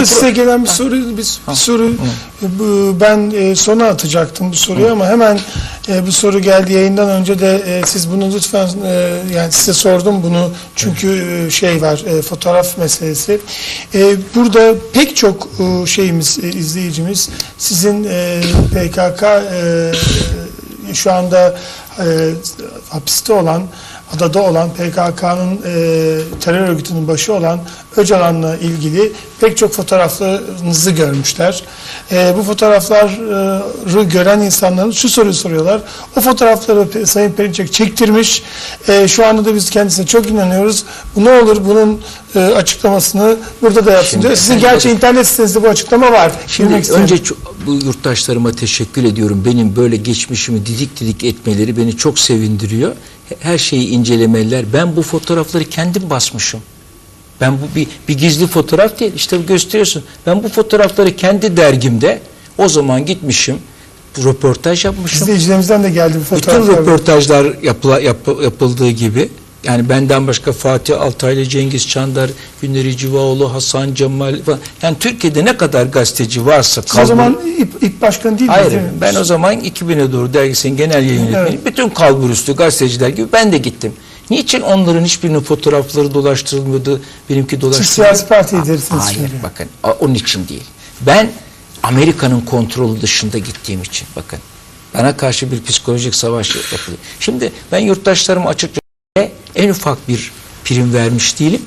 de size gelen bir soru, bir, bir soru ben e, sona atacaktım bu soruyu ama hemen e, bu soru geldi yayından önce de e, siz bunu lütfen e, yani size sordum bunu çünkü e, şey var e, fotoğraf meselesi. E, burada pek çok e, şeyimiz e, izleyicimiz sizin e, PKK e, şu anda e, hapiste olan adada olan PKK'nın e, terör örgütünün başı olan Öcalan'la ilgili pek çok fotoğraflarınızı görmüşler. E, bu fotoğrafları gören insanların şu soruyu soruyorlar. O fotoğrafları Sayın Perinçek çektirmiş. E, şu anda da biz kendisine çok inanıyoruz. Bu ne olur bunun e, açıklamasını burada da yapsın diyor. Sizin gerçi internet sitenizde bu açıklama var. Şimdi önce bu yurttaşlarıma teşekkür ediyorum. Benim böyle geçmişimi didik didik etmeleri beni çok sevindiriyor. He- Her şeyi incelemeliler. Ben bu fotoğrafları kendim basmışım. Ben bu bir, bir gizli fotoğraf değil. İşte gösteriyorsun. Ben bu fotoğrafları kendi dergimde o zaman gitmişim. Röportaj yapmışım. İzleyicilerimizden de geldi bu Bütün fotoğraflar. röportajlar yapıla, yapı- yapıldığı gibi yani benden başka Fatih Altaylı, Cengiz Çandar, Güneri Civaoğlu, Hasan Cemal falan. Yani Türkiye'de ne kadar gazeteci varsa Siz o zaman İP, İP başkanı değil Hayır, mi? ben o zaman 2000'e doğru dergisinin genel yayın yönetmeni, Evet. bütün kalburüstü gazeteciler gibi ben de gittim. Niçin onların hiçbirinin fotoğrafları dolaştırılmadı, benimki Siz dolaştırılmadı? siyasi parti liderisiniz Hayır, çünkü. bakın onun için değil. Ben Amerika'nın kontrolü dışında gittiğim için bakın. Bana karşı bir psikolojik savaş yapılıyor. Şimdi ben yurttaşlarıma açıkça en ufak bir prim vermiş değilim.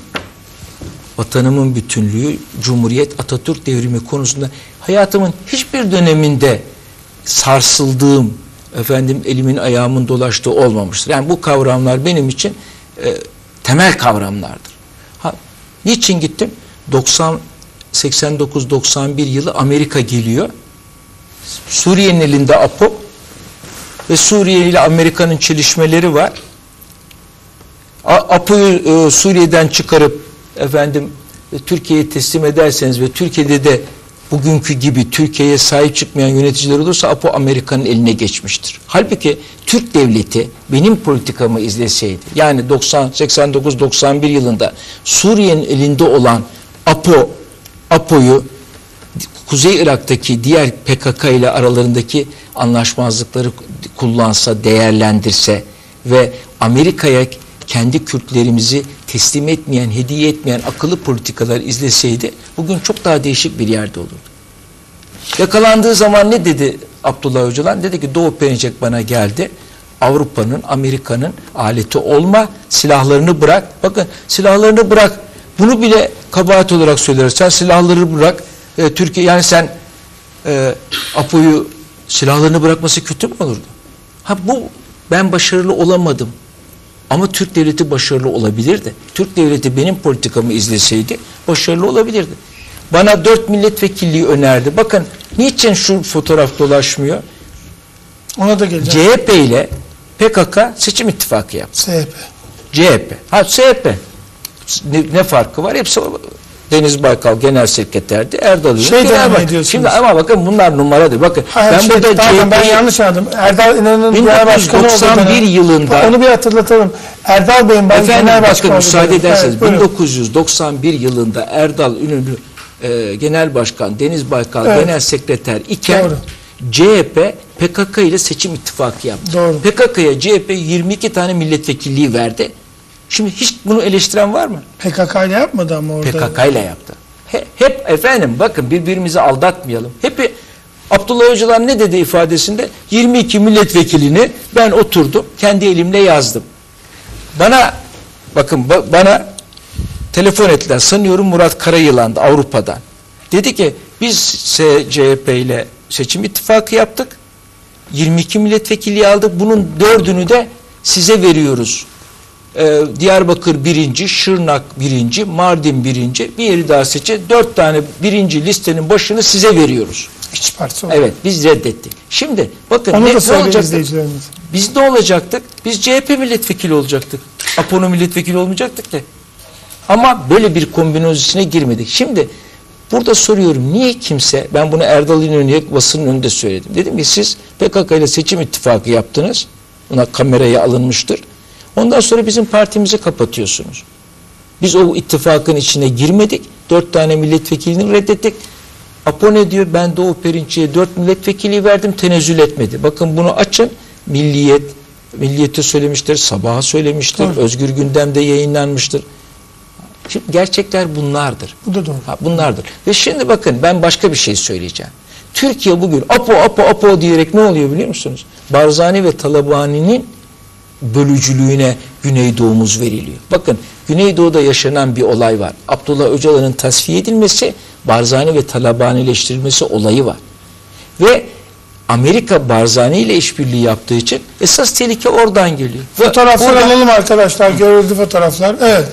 Vatanımın bütünlüğü, Cumhuriyet, Atatürk devrimi konusunda hayatımın hiçbir döneminde sarsıldığım, efendim elimin ayağımın dolaştığı olmamıştır. Yani bu kavramlar benim için e, temel kavramlardır. Ha, niçin gittim? 90 89-91 yılı Amerika geliyor. Suriye'nin elinde APO ve Suriye ile Amerika'nın çelişmeleri var. APO'yu e, Suriye'den çıkarıp efendim e, Türkiye'ye teslim ederseniz ve Türkiye'de de bugünkü gibi Türkiye'ye sahip çıkmayan yöneticiler olursa APO Amerika'nın eline geçmiştir. Halbuki Türk devleti benim politikamı izleseydi yani 90 89 91 yılında Suriye'nin elinde olan APO APO'yu Kuzey Irak'taki diğer PKK ile aralarındaki anlaşmazlıkları kullansa, değerlendirse ve Amerika'ya kendi Kürtlerimizi teslim etmeyen, hediye etmeyen akıllı politikalar izleseydi bugün çok daha değişik bir yerde olurdu. Yakalandığı zaman ne dedi Abdullah Öcalan? Dedi ki Doğu Perinçek bana geldi. Avrupa'nın, Amerika'nın aleti olma, silahlarını bırak. Bakın silahlarını bırak. Bunu bile kabahat olarak söyleriz. Sen silahları bırak. E, Türkiye yani sen e, Apo'yu silahlarını bırakması kötü mü olurdu? Ha bu ben başarılı olamadım. Ama Türk devleti başarılı olabilirdi. Türk devleti benim politikamı izleseydi başarılı olabilirdi. Bana dört milletvekilliği önerdi. Bakın niçin şu fotoğraf dolaşmıyor? Ona da geleceğim. CHP ile PKK seçim ittifakı yaptı. CHP. CHP. Ha CHP. Ne, ne farkı var? Hepsi Deniz Baykal genel sekreterdi. Erdal Ünlü Şey devam ediyorsunuz. Şimdi ama bakın bunlar numaradır. Bakın Hayır, ben şey, burada pardon, ben yanlış anladım. Erdal İnan'ın genel başkanı olduğu 1991 dönem- yılında- Onu bir hatırlatalım. Erdal Bey'in ben Efendim genel bakın başkanı olduğu müsaade ederseniz Evet, buyurun. 1991 yılında Erdal Ünlü e, Genel Başkan Deniz Baykal Evet. Genel Sekreter iken Doğru. CHP PKK ile seçim ittifakı yaptı. PKK'ya CHP 22 tane milletvekilliği verdi. Şimdi hiç bunu eleştiren var mı? PKK ile yapmadı ama orada. PKK ile yaptı. He- hep efendim bakın birbirimizi aldatmayalım. Hep Abdullah Öcalan ne dedi ifadesinde? 22 milletvekilini ben oturdum kendi elimle yazdım. Bana bakın ba- bana telefon ettiler. Sanıyorum Murat Karayılan'dı Avrupa'dan. Dedi ki biz CHP ile seçim ittifakı yaptık. 22 milletvekili aldık. Bunun dördünü de size veriyoruz. Ee, Diyarbakır birinci, Şırnak birinci, Mardin birinci, bir yeri daha seçe. Dört tane birinci listenin başını size veriyoruz. İç partisi olarak. Evet biz reddettik. Şimdi bakın Onu ne, da ne söyleyin olacaktı? izleyicilerimiz. Biz ne olacaktık? Biz CHP milletvekili olacaktık. Apo'nun milletvekili olmayacaktık ki. Ama böyle bir kombinasyona girmedik. Şimdi burada soruyorum niye kimse ben bunu Erdal İnönü'ye basının önünde söyledim. Dedim ki siz PKK ile seçim ittifakı yaptınız. Buna kameraya alınmıştır. Ondan sonra bizim partimizi kapatıyorsunuz. Biz o ittifakın içine girmedik. Dört tane milletvekilini reddettik. Apo ne diyor? Ben Doğu Perinçek'e dört milletvekili verdim tenezzül etmedi. Bakın bunu açın. Milliyet, Milliyet'e söylemiştir, Sabah'a söylemiştir, Doğru. Özgür Gündem'de yayınlanmıştır. Şimdi gerçekler bunlardır. Bu da doğru. Ha, bunlardır. Ve şimdi bakın ben başka bir şey söyleyeceğim. Türkiye bugün apo apo apo diyerek ne oluyor biliyor musunuz? Barzani ve Talabani'nin bölücülüğüne Güneydoğumuz veriliyor. Bakın Güneydoğu'da yaşanan bir olay var. Abdullah Öcalan'ın tasfiye edilmesi, Barzani ve Talabanileştirilmesi olayı var. Ve Amerika Barzani ile işbirliği yaptığı için esas tehlike oradan geliyor. Fotoğraflar burada- alalım arkadaşlar. Görüldü fotoğraflar. Evet.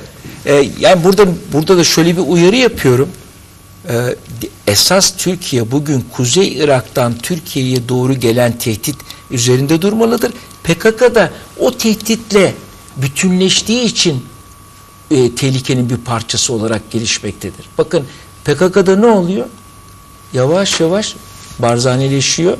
e, yani burada burada da şöyle bir uyarı yapıyorum. E, esas Türkiye bugün Kuzey Irak'tan Türkiye'ye doğru gelen tehdit üzerinde durmalıdır. PKK da o tehditle bütünleştiği için e, tehlikenin bir parçası olarak gelişmektedir. Bakın PKK'da ne oluyor? Yavaş yavaş barzanileşiyor.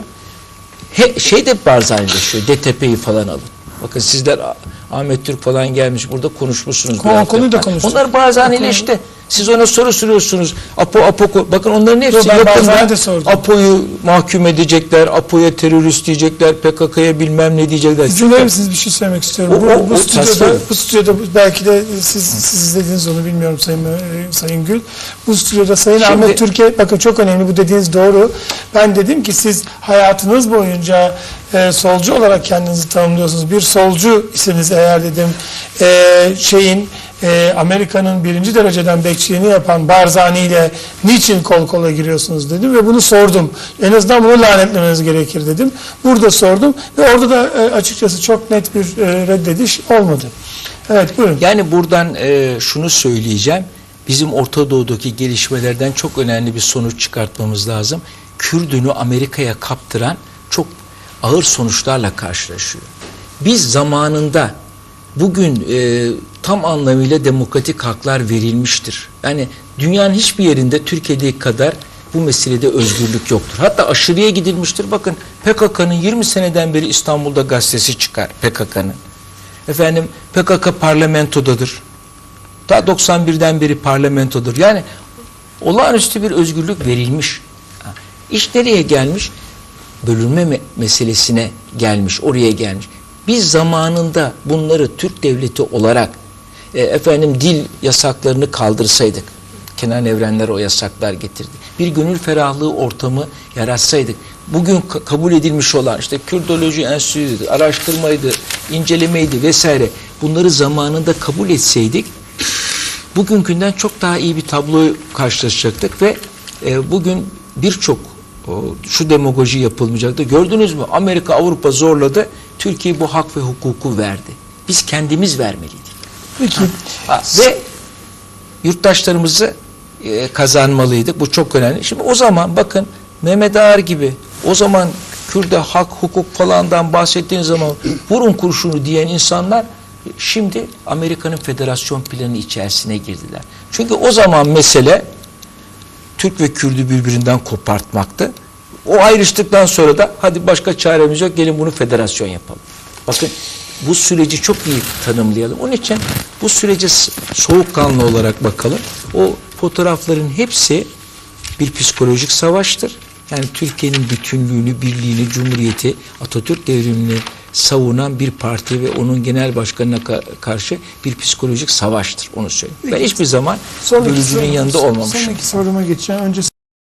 He, şey de barzanileşiyor. DTP'yi falan alın. Bakın sizler Ah- Ahmet Türk falan gelmiş burada konuşmuşsunuz. Konu- konuyu da konuştuk. Onlar barzanileşti. Siz ona soru soruyorsunuz. Apo Apo bakın onların hepsi Yo, yakında. Apo'yu mahkum edecekler. Apo'ya terörist diyecekler. PKK'ya bilmem ne diyecekler. İzin verir misiniz bir şey söylemek istiyorum. O- bu, o- bu o stüdyoda, bu stüdyoda belki de siz, siz izlediniz onu bilmiyorum Sayın e, Sayın Gül. Bu stüdyoda Sayın Şimdi- Ahmet Türkiye bakın çok önemli bu dediğiniz doğru. Ben dedim ki siz hayatınız boyunca e, solcu olarak kendinizi tanımlıyorsunuz. Bir solcu iseniz eğer dedim e, şeyin e, Amerika'nın birinci dereceden bekçiliğini yapan Barzani ile niçin kol kola giriyorsunuz dedim ve bunu sordum. En azından bunu lanetlemeniz gerekir dedim. Burada sordum ve orada da e, açıkçası çok net bir e, reddediş olmadı. Evet buyurun. Yani buradan e, şunu söyleyeceğim. Bizim Orta Doğu'daki gelişmelerden çok önemli bir sonuç çıkartmamız lazım. Kürdünü Amerika'ya kaptıran çok ağır sonuçlarla karşılaşıyor. Biz zamanında bugün e, tam anlamıyla demokratik haklar verilmiştir. Yani dünyanın hiçbir yerinde Türkiye'deki kadar bu meselede özgürlük yoktur. Hatta aşırıya gidilmiştir. Bakın PKK'nın 20 seneden beri İstanbul'da gazetesi çıkar PKK'nın. Efendim PKK parlamentodadır. Ta 91'den beri parlamentodur. Yani olağanüstü bir özgürlük verilmiş. İş nereye gelmiş? Bölünme me- meselesine gelmiş, oraya gelmiş. Biz zamanında bunları Türk devleti olarak e, efendim dil yasaklarını kaldırsaydık. Kenan Evrenler o yasaklar getirdi. Bir gönül ferahlığı ortamı yaratsaydık. Bugün ka- kabul edilmiş olan işte Kürdoloji Enstitüsü'ydü, araştırmaydı, incelemeydi vesaire. Bunları zamanında kabul etseydik bugünkünden çok daha iyi bir tabloyu karşılaşacaktık ve e, bugün birçok şu demagoji yapılmayacaktı. Gördünüz mü? Amerika, Avrupa zorladı. Türkiye bu hak ve hukuku verdi. Biz kendimiz vermeliydik. Peki. Ha, ve yurttaşlarımızı e, kazanmalıydık. Bu çok önemli. Şimdi o zaman bakın Mehmet Ağar gibi o zaman Kürde hak, hukuk falandan bahsettiğin zaman vurun kurşunu diyen insanlar şimdi Amerika'nın federasyon planı içerisine girdiler. Çünkü o zaman mesele Türk ve Kürdü birbirinden kopartmaktı. O ayrıştıktan sonra da hadi başka çaremiz yok gelin bunu federasyon yapalım. Bakın bu süreci çok iyi tanımlayalım. Onun için bu sürece soğukkanlı olarak bakalım. O fotoğrafların hepsi bir psikolojik savaştır. Yani Türkiye'nin bütünlüğünü, birliğini, cumhuriyeti, Atatürk devrimini savunan bir parti ve onun genel başkanına ka- karşı bir psikolojik savaştır. Onu söyleyeyim. Ben hiçbir zaman bölücünün yanında olmamışım. Sonraki soruma geçeceğim. Önce